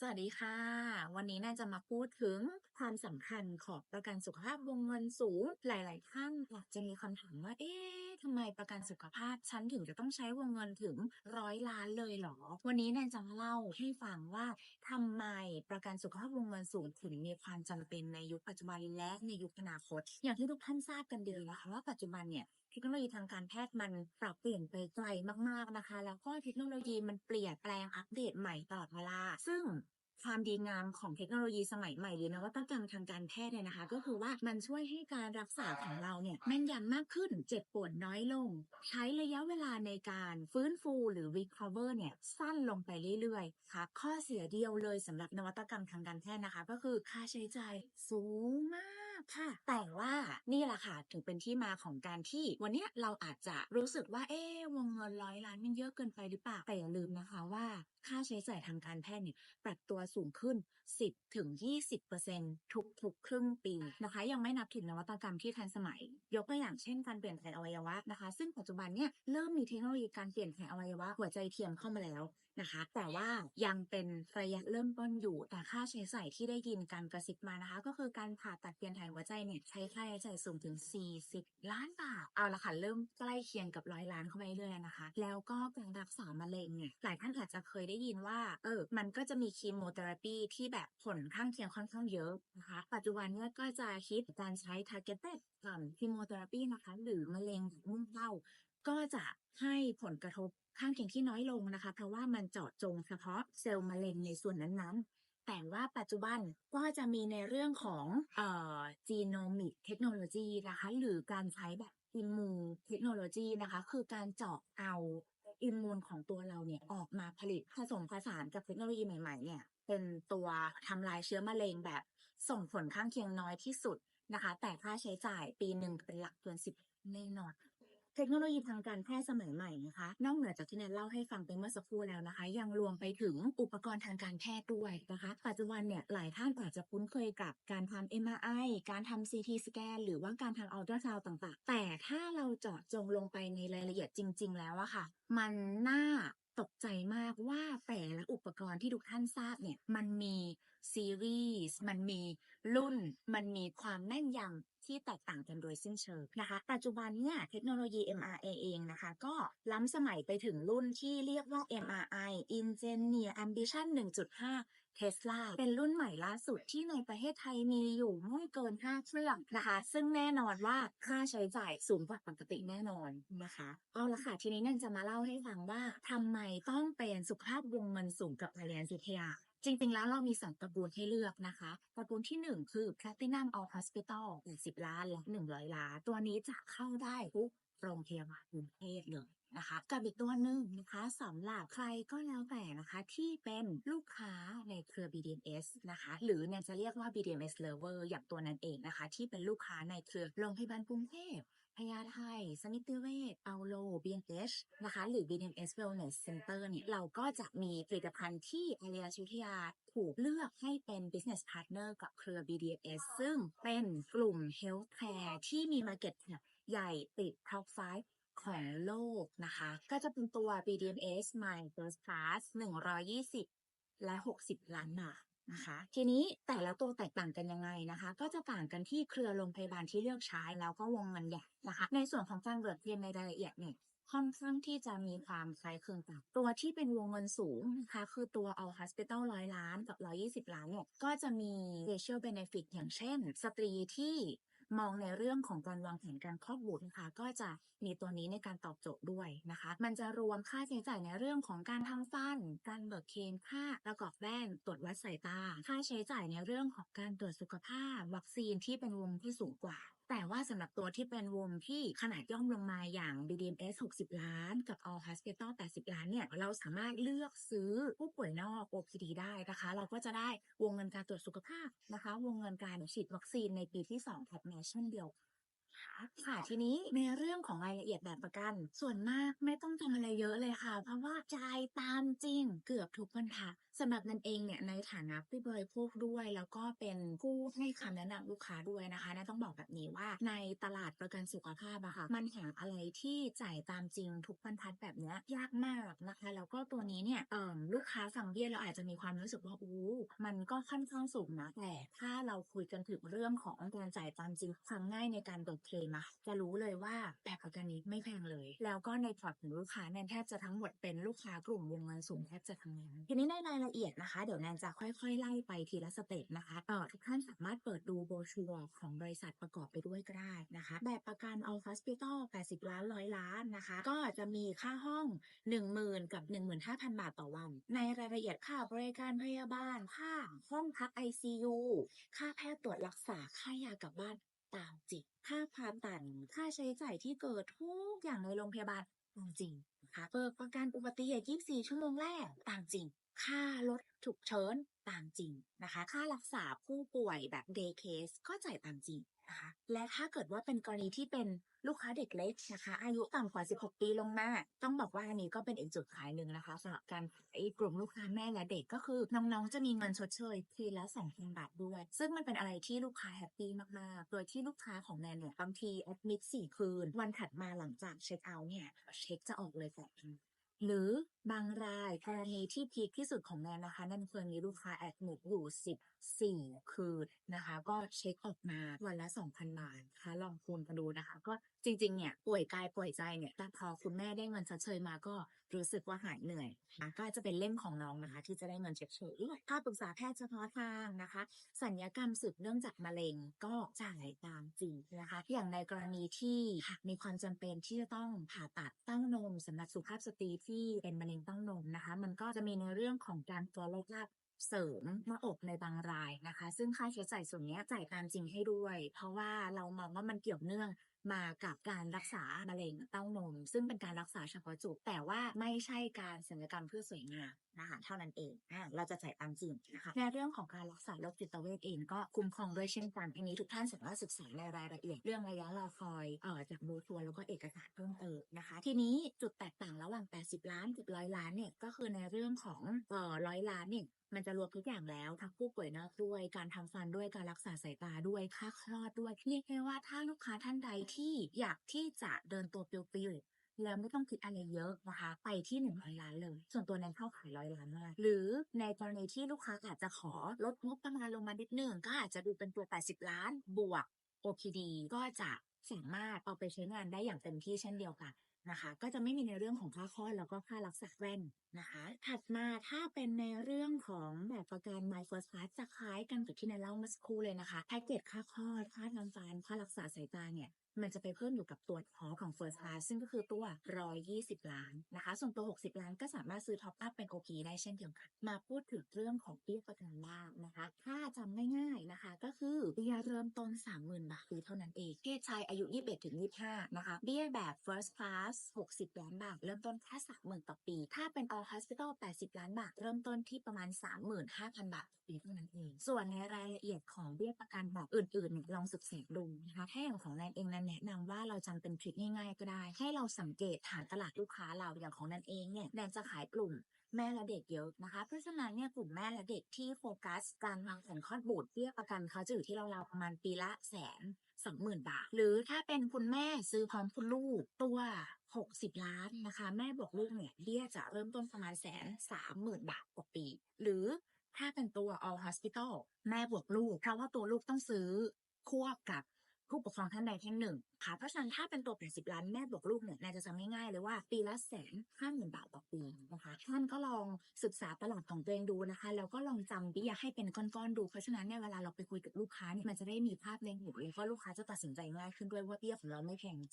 สวัสดีค่ะ วันนี้น่าจะมาพูดถึงความสำคัญของประกันสุขภาพวงเงินสูง หลาย ๆ ท่านอาจจะมีคำถามว่า เอ๊ะ ทำไมประกันสุขภาพฉันถึงจะต้องใช้วงเงินถึงร้อยล้านเลยหรอ วันนี้แนนจะมาเล่าให้ฟังว่าทำไมประกันสุขภาพวงเงินสูงถึงมีความจำเป็นในยุคปัจจุบันและในยุคอนาคต อย่างที่ทุกท่านทราบกันดีแล้วค่ะว่าปัจจุบันเนี่ยเทคโนโลยีทางการแพทย์มันปรับเปลี่ยนไปไกลมากๆนะคะ แล้วก็เทคโนโลยีมันเปลี่ยนแปลงอัปเดตใหม่ตลอดเวลา ซึ่ง ความดีงามของเทคโนโลยีสมัยใหม่หรือนวัตกรรมทางการแพทย์เนี่ยนะคะ ก็คือว่ามันช่วยให้การรักษาของเราเนี่ยแม่นยำมากขึ้นเจ็บปวดน้อยลง ใช้ระยะเวลาในการฟื้นฟูหรือ recover เนี่ยสั้นลงไปเรื่อยๆค่ะข้อเสียเดียวเลยสำหรับนวัตกรรมทางการแพทย์นะคะ ก็คือค่าใช้จ่ายสูงมาก ค่ะ แต่ว่านี่แหละค่ะถึงเป็นที่มาของการที่วันนี้เราอาจจะรู้สึกว่าเอ๊วงเงินร้อยล้านมันเยอะเกินไปหรือเปล่าแต่อย่าลืมนะคะว่าค่าใช้จ่ายทางการแพทย์เนี่ยปรับตัวสูงขึ้น 10ถึง20%ทุกๆครึ่งปีนะคะ ยังไม่นับถึงนวัตกรรมที่ทันสมัย ยกตัวอย่างเช่นการเปลี่ยนถ่ายอวัยวะนะคะ ซึ่งปัจจุบันเนี่ยเริ่มมีเทคโนโลยีการเปลี่ยนถ่ายอวัยวะหัวใจเทียมเข้ามาแล้วนะคะ แต่ว่ายังเป็นระยะเริ่มต้นอยู่แต่ค่าใช้จ่ายที่ได้ยินการกระซิบมานะคะ ก็คือการผ่าตัดเปลี่ยนถ่ายหัวใจเนี่ยใช้ค่าใช้จ่ายสูงถึง 40 ล้านบาท เอาละค่ะ เริ่มใกล้เคียงกับร้อยล้านเข้าไปเรื่อยๆนะคะ แล้วก็การรักษามะเร็งเนี่ยหลายท่านอาจจะเคยได้ยินว่า เออ มันก็จะมีคีโมเทอราปีที่แบบผลข้างเคียงค่อนข้างเยอะนะคะ ปัจจุบันเนี่ยก็จะคิดการใช้ targeted คีโมเทอราปีนะคะ หรือมะเร็งมุ่งเป้าก็จะให้ผลกระทบข้างเคียงที่น้อยลงนะคะ เพราะว่ามันเจาะจงเฉพาะเซลล์มะเร็งในส่วนนั้นๆ แต่ว่าปัจจุบันก็จะมีในเรื่องของเอ่อ genomic เทคโนโลยีนะคะหรือการใช้แบบอิมมูเทคโนโลยีนะคะคือการเจาะเอาอิมมูนของตัวเราเนี่ยออกมาผลิตผสมผสานกับเทคโนโลยีใหม่ ๆ เนี่ยเป็นตัวทำลายเชื้อมะเร็งแบบส่งผลข้างเคียงน้อยที่สุดนะคะ แต่ค่าใช้จ่ายปีหนึ่งเป็นหลักเดือนสิบแน่นอน เทคโนโลยีทางการแพทย์สมัยใหม่นะคะ นอกเหนือจากที่แนนเล่าให้ฟังไปเมื่อสักครู่แล้วนะคะ ยังรวมไปถึงอุปกรณ์ทางการแพทย์ด้วยนะคะ ปัจจุบันเนี่ยหลายท่านอาจจะคุ้นเคยกับการทำ MRI การทำ CT สแกนหรือว่าการทำอัลตราซาวด์ต่างๆ แต่ถ้าเราเจาะจงลงไปในรายละเอียดจริง ๆ แล้วอะค่ะ มันน่าตกใจมากว่าแต่ละอุปกรณ์ที่ทุกท่านทราบเนี่ย มันมีซีรีส์ มันมี รุ่นมันมีความแม่นยำที่แตกต่างกันโดยสิ้นเชิงนะคะ ปัจจุบันเนี่ยเทคโนโลยี MRI เองนะคะ ก็ล้ำสมัยไปถึงรุ่นที่เรียกว่า MRI Ingenier Ambition 1.5 Tesla เป็นรุ่นใหม่ล่าสุดที่ในประเทศไทยมีอยู่ไม่เกิน 5 เครื่องนะคะ ซึ่งแน่นอนว่าค่าใช้จ่ายสูงกว่าปกติแน่นอนนะคะ เอาละค่ะ ทีนี้นั่นจะมาเล่าให้ฟังว่าทำไมต้องเป็นสุขภาพวงเงินสูงกับ Allianz วิทยา จริงๆ แล้วเรามีสองตระกูลให้เลือกนะคะตระกูลที่หนึ่งคือ Platinum All Hospital 80 ล้านและ100 ล้าน ตัวนี้จะเข้าได้ทุกโรงพยาบาลกรุงเทพเลยนะคะกับอีกตัวหนึ่งนะคะสำหรับใครก็แล้วแต่นะคะที่เป็นลูกค้าในเครือ BDMS นะคะหรือเนี่ยจะเรียกว่า BDMS Lover อย่างตัวนั้นเองนะคะ ที่เป็นลูกค้าในเครือโรงพยาบาลกรุงเทพ พญาไทสมิติเวชเอาโล BNH นะคะ หรือ BDMS Wellness Center เนี่ย เราก็จะมีผลิตภัณฑ์ที่อารียชุทยาถูกเลือกให้เป็น business partner กับเครือ BDMS ซึ่งเป็นกลุ่ม healthcare ที่มี market ใหญ่ติด top 5ของโลกนะคะ ก็จะเป็นตัว BDMS My First Class 120 และ 60 ล้านบาท นะคะ ทีนี้แต่ละตัวแตกต่างกันยังไงนะคะ ก็จะต่างกันที่เครือโรงพยาบาลที่เลือกใช้แล้วก็วงเงินใหญ่นะคะ ในส่วนของการเบิกเรียนในรายละเอียดเนี่ยค่อนข้างที่จะมีความคล้ายคลึงกันตัวที่เป็นวงเงินสูงนะคะคือตัว All Hospital ร้อยล้านกับ 120 ล้านเนี่ยก็จะมี Special Benefit อย่างเช่น สตรีที่ มองในเรื่องของการวางแผนการคลอดบุตรนะคะ ก็จะมีตัวนี้ในการตอบโจทย์ด้วยนะคะ มันจะรวมค่าใช้จ่ายในเรื่องของการทำฟัน การเบิกเคนค่าประกอบแว่นตรวจวัดสายตา ค่าใช้จ่ายในเรื่องของการตรวจสุขภาพ วัคซีนที่เป็นวงที่สูงกว่าแต่ว่าสำหรับตัวที่เป็นวงที่ขนาดย่อมลงมาอย่าง BDMS 60 ล้าน กับ All Hospital 80 ล้านเนี่ย เราสามารถเลือกซื้อผู้ป่วยนอก OPD ได้นะคะ เราก็จะได้วงเงินการตรวจสุขภาพนะคะ วงเงินการฉีดวัคซีนในปีที่2ถัดมาเช่นเดียว คะค่ะทีนี้ในเรื่องของรายละเอียดแบบประกัน ส่วนมากไม่ต้องทำอะไรเยอะเลยค่ะ เพราะว่าจ่ายตามจริงเกือบทุกบรรทัดสำหรับนันเองเนี่ยในฐานะผู้บริโภคด้วย แล้วก็เป็นผู้ให้คำแนะนำลูกค้าด้วยนะคะนันต้องบอกแบบนี้ว่าในตลาดประกันสุขภาพอะค่ะมันหาอะไรที่จ่ายตามจริงทุกบรรทัดแบบเนี้ยยากมากนะคะแล้วก็ตัวนี้เนี่ยเอ่อลูกค้าฟังเบี้ยเราอาจจะมีความรู้สึกว่าอู้มันก็ค่อนข้างสูงนะแต่ถ้าเราคุยกันถึงเรื่องของการจ่ายตามจริงความง่ายในการเบิกเคลมอะจะรู้เลยว่าแบบประกันนี้ไม่แพงเลย แล้วก็ในพอร์ตของลูกค้าเนี่ยแทบจะทั้งหมดเป็นลูกค้ากลุ่มวงเงินสูงแทบจะทั้งนั้นทีนี้ในรายละเอียดนะคะ เดี๋ยวแนนจะค่อยๆ ไล่ไปทีละสเต็ปนะคะเอ่อทุกท่านสามารถเปิดดูโบชัวร์ของบริษัทประกอบไปด้วยก็ได้นะคะ แบบประกัน All Hospital 80 ล้านร้อยล้านนะคะ ก็จะมีค่าห้อง 10,000 กับ 15,000 บาทต่อวัน ในรายละเอียดค่าบริการพยาบาลค่าห้องพัก ICU ค่าแพทย์ตรวจรักษาค่ายากลับบ้าน ตามจริงค่าผ่าตัดค่าใช้จ่ายที่เกิดทุกอย่างในโรงพยาบาลตามจริงนะคะเปิดประกันอุบัติเหตุ 24 ชั่วโมงแรกตามจริง ค่ารถฉุกเฉินตามจริงนะคะ ค่ารักษาผู้ป่วยแบบ day case ก็จ่ายตามจริงนะคะ และถ้าเกิดว่าเป็นกรณีที่เป็นลูกค้าเด็กเล็กนะคะ อายุต่ำกว่า 16 ปีลงมา ต้องบอกว่าอันนี้ก็เป็นอีกจุดขายหนึ่งนะคะสำหรับการขายกลุ่มลูกค้าแม่และเด็กก็คือ น้องๆ จะมีเงินชดเชยทีละ2,000 บาทด้วย ซึ่งมันเป็นอะไรที่ลูกค้าแฮปปี้มากๆ โดยที่ลูกค้าของแนนเนี่ยบางทีแอดมิด4คืน วันถัดมาหลังจากเช็คเอาท์เนี่ยเช็คจะออกเลยแสน หรือบางรายกรณีที่พีคที่สุดของแนนนะคะนั่นเคยมีลูกค้าแอดมิดอยู่ 4 คืนนะคะ ก็เช็คออกมาวันละ 2,000 บาทนะคะลองคูณกันดูนะคะ ก็จริงๆเนี่ยป่วยกายป่วยใจเนี่ยแต่พอคุณแม่ได้เงินชดเชยมาก็รู้สึกว่าหายเหนื่อยนะก็จะเป็นเล่มของน้องนะคะ ที่จะได้เงินชดเชยด้วยค่าปรึกษาแพทย์เฉพาะทางนะคะ สัญญกรรมสืบเนื่องจากมะเร็งก็จ่ายตามจริงนะคะ อย่างในกรณีที่หากมีความจำเป็นที่จะต้องผ่าตัดเตั้งนมสำหรับสุภาพสตรีที่เป็นมะเร็งเตั้งนมนะคะ มันก็จะมีในเรื่องของการตัวเลขลาก เสริมหน้าอกในบางรายนะคะ ซึ่งค่าใช้จ่ายส่วนนี้จ่ายตามจริงให้ด้วย เพราะว่าเรามองว่ามันเกี่ยวเนื่องมากับการรักษามะเร็งเต้านม ซึ่งเป็นการรักษาเฉพาะจุดแต่ว่าไม่ใช่การศัลยกรรมเพื่อสวยงาม นะคะเท่านั้นเองอะเราจะจ่ายตามจริงนะคะในเรื่องของการรักษาโรคจิตเวชเองก็คุ้มครองด้วยเช่นกันอันนี้ทุกท่านสามารถศึกษาในรายละเอียดเรื่องระยะรอคอยเอ่อจากโบชัวร์แล้วก็เอกสารเพิ่มเติมนะคะ ทีนี้จุดแตกต่างระหว่าง 80 ล้านกับร้อยล้านเนี่ยก็คือในเรื่องของเอ่อร้อยล้านเนี่ยมันจะรวมทุกอย่างแล้วทั้งผู้ป่วยนอกด้วยการทำฟันด้วยการรักษาสายตาด้วยค่าคลอดด้วยเรียกได้ว่าถ้าลูกค้าท่านใดที่อยากที่จะเดินตัวเปลิวๆ แล้วไม่ต้องคิดอะไรเยอะนะคะ ไปที่หนึ่งร้อยล้านเลย ส่วนตัวแนนเข้าขายร้อยล้านมากหรือในกรณีที่ลูกค้าอาจจะขอลดงบประมาณลงมานิดนึงก็อาจจะดูเป็นตัว 80 ล้านบวก OPD ก็จะสามารถเอาไปใช้งานได้อย่างเต็มที่เช่นเดียวกันนะคะ ก็จะไม่มีในเรื่องของค่าคลอดแล้วก็ค่ารักษาแว่น นะคะ ถัดมาถ้าเป็นในเรื่องของแบบประกัน My First Class จะคล้ายกันกับที่ในเล่าเมื่อสักครู่เลยนะคะแพ็กเกจค่าคลอดค่าทำฟันค่ารักษาสายตาเนี่ยมันจะไปเพิ่มอยู่กับตัวหอของ First Class ซึ่งก็คือตัว 120 ล้านนะคะ ส่วนตัว 60 ล้านก็สามารถซื้อท็อปอัพเป็น OP ได้เช่นเดียวกัน มาพูดถึงเรื่องของเบี้ยประกันบ้างนะคะ ถ้าจำง่ายๆนะคะ ก็คือเบี้ยเริ่มต้น 30,000 บาทคือเท่านั้นเอง เพศชายอายุ 21ถึง25 นะคะ เบี้ยแบบ First Class 60 ล้านบาท เริ่มต้นแค่30,000 ต่อปี ถ้าเป็น All Hospital 80 ล้านบาท เริ่มต้นที่ประมาณ 35,000 บาทต่อปีเท่านั้นเอง ส่วนในรายละเอียดของเบี้ยประกันแบบอื่นๆ ลองศึกษาดูนะคะถ้าอย่างของแนนเองแนนแนะนำว่าเราจำเป็นทริคง่ายๆ ก็ได้ ให้เราสังเกตฐานตลาดลูกค้าเราอย่างของแนนเองเนี่ยแนนจะขายกลุ่ม แม่และเด็กเยอะนะคะ เพราะฉะนั้นเนี่ยกลุ่มแม่และเด็กที่โฟกัส การวางแผนคลอดบุตรเบี้ยประกันเขาจะอยู่ที่เราๆประมาณปีละแสนสองหมื่นบาท หรือถ้าเป็นคุณแม่ซื้อพร้อมคุณลูกตัว60ล้านนะคะ แม่บวกลูกเนี่ยเบี้ยจะเริ่มต้นประมาณแสนสามหมื่นบาทต่อปี หรือถ้าเป็นตัว all hospital แม่บวกลูกเพราะว่าตัวลูกต้องซื้อควบกับ ผู้ปกครองท่านใดท่านหนึ่งค่ะเพราะฉะนั้นถ้าเป็นตัว 80 ล้านแม่บวกลูกเนี่ยนายจะจำง่ายๆเลยว่า ปีละแสนห้าหมื่นบาทต่อปีนะคะท่านก็ลองศึกษาตลาดของตัวเองดูนะคะ แล้วก็ลองจำเบี้ยให้เป็นก้อนๆดู เพราะฉะนั้นเนี่ยเวลาเราไปคุยกับลูกค้าเนี่ยมันจะได้มีภาพในหัวแล้วก็ลูกค้าจะตัดสินใจง่ายขึ้นด้วยว่าเบี้ยของเราไม่แพงจริง